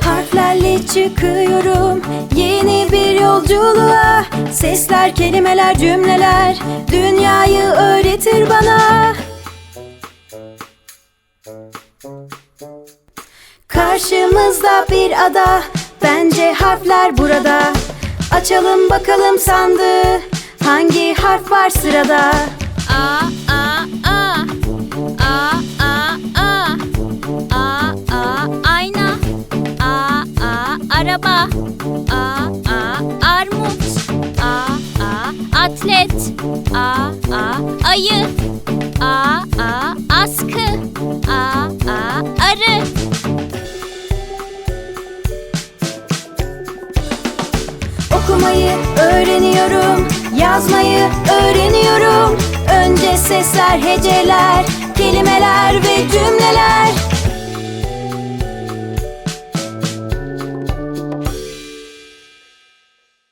Harflerle çıkıyorum yeni bir yolculuğa. Sesler, kelimeler, cümleler dünyayı öğretir bana. Karşımızda bir ada Bence harfler burada. Açalım bakalım sandığı Hangi harf var sırada? A araba. A A armut. A A atlet. A A ayı. A A askı. A A arı. Okumayı öğreniyorum Yazmayı öğreniyorum. Önce sesler, heceler, kelimeler